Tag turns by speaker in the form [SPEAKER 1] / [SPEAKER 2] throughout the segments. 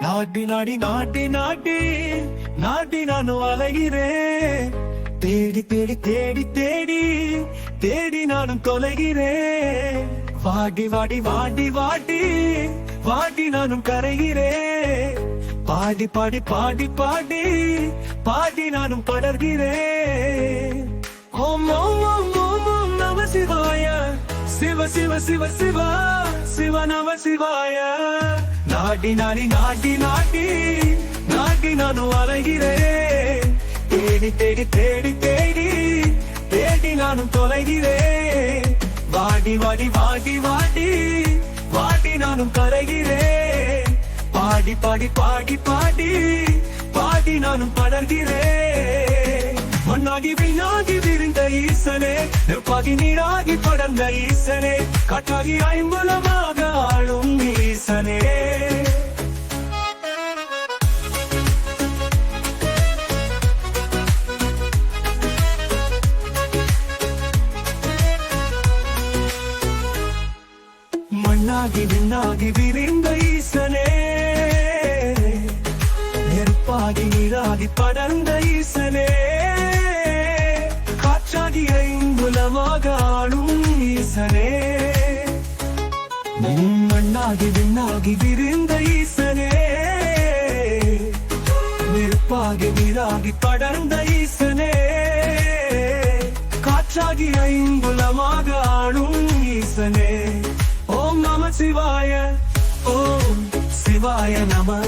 [SPEAKER 1] நாட்டி நாடி நாட்டி நாட்டி நாட்டி நான் அலைகிறேன் தேடி தேடி தேடி தேடி தேடி நானும் தொலைகிறேன் வாடி வாடி வாடி வாடி வாடி நானும் கரைகிறேன் பாடி பாடி பாடி பாடி பாடி நானும் படர்கிறேன் ஓம் ஓம் ஓம் ஓம் ஓம் நம சிவாய. சிவ சிவ சிவ சிவா சிவ நம சிவாய. நாடி நாடி நாடி நாடி நாடி நானும் அலைகிறேன். தேடி தேடி தேடி தேடி தேடி நானும் தொலைகிறேன். வாடி வாடி வாடி வாடி வாடி நானும் கரைகிறேன். பாடி பாடி பாடி பாடி பாடி நானும் படர்கிறேன். மண்ணாகி விண்ணாகி விரிந்த ஈசனே நெருப்பாகி நீராகி படர்ந்த ஈசனே காட்டாகி ஐம்பலமாக விண்ணாகி விண்ணாகி விரிந்த ஈசனே. நெருப்பாகி நீராகி படர்ந்த ஈசனே. காற்றாகி ஐங்குலமாக ஆளும் ஈசனே. மண்ணாகி விண்ணாகி விரிந்த ஈசனே. நெருப்பாகி நீராகி படர்ந்த ஈசனே. காற்றாகி ஐங்குலமாக ஆளும் ஈசனே. சிவாய ஓம் சிவாய நம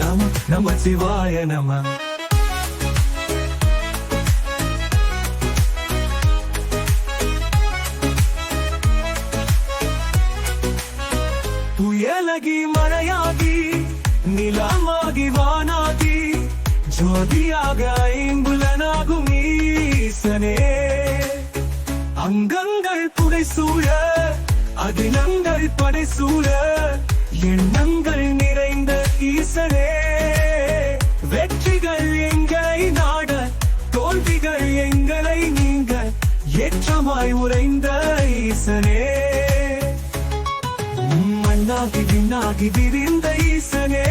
[SPEAKER 1] நம நம சிவாய நம. புயலகி மழையாகி நிலமாகி வானாகி ஜோதியாக ஐம்புலனாகும் ஈசனே. அங்கங்கள் புடை சூழ அதினங்கள் படைசூழ எண்ணங்கள் நிறைந்த ஈசனே. வெற்றிகள் எங்களை நாட தோல்விகள் எங்களை நீங்க ஏற்றமாய் உறைந்த ஈசனே. மண்ணாகி விண்ணாகி விரிந்த ஈசனே.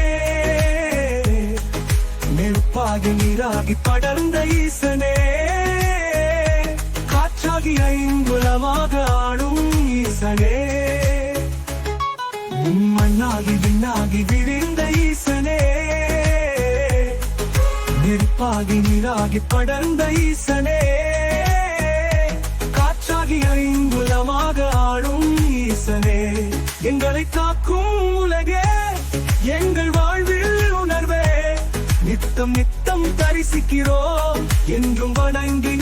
[SPEAKER 1] நெருப்பாகி நீராகி படர்ந்த ஈசனே. காற்றாகி ஐங்குலமாக ஆடும் ஈசனே மண்ணாகி விண்ணாகி விரிந்த ஈசனே. நெருப்பாகி நீராகி படர்ந்த ஈசனே. காற்றாகி ஐங்குலமாக ஆடும் ஈசனே. எங்களை காக்கும் உலகே எங்கள் வாழ்வில் உணர்வே. நித்தம் நித்தம் தரிசிக்கிறோம் என்றும் வணங்கி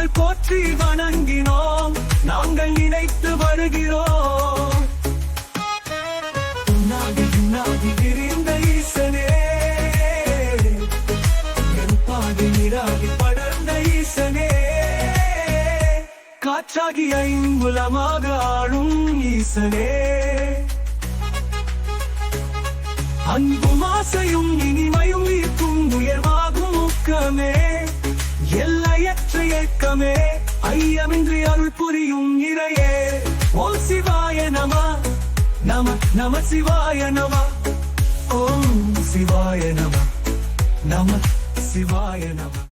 [SPEAKER 1] நாங்கள் போற்றி வணங்கினோம். நாங்கள் நினைத்து வருகிறோம். உன்னாகி உன்னாகி விரிந்த ஈசனே. என் பாதி நிராகி படர்ந்த ஈசனே. காற்றாகி ஐங்குலமாக ஆளும் ஈசனே. அன்பும் ஆசையும் இனிமையும் ஈர்க்கும் உயர்வாகும் ஊக்கமே ஏக்கமே ஐயமின்றி அருள் புரியும் இறையே. ஓம் சிவாய நம. நம நம சிவாய நம. ஓம் சிவாய நம. நம சிவாய நம.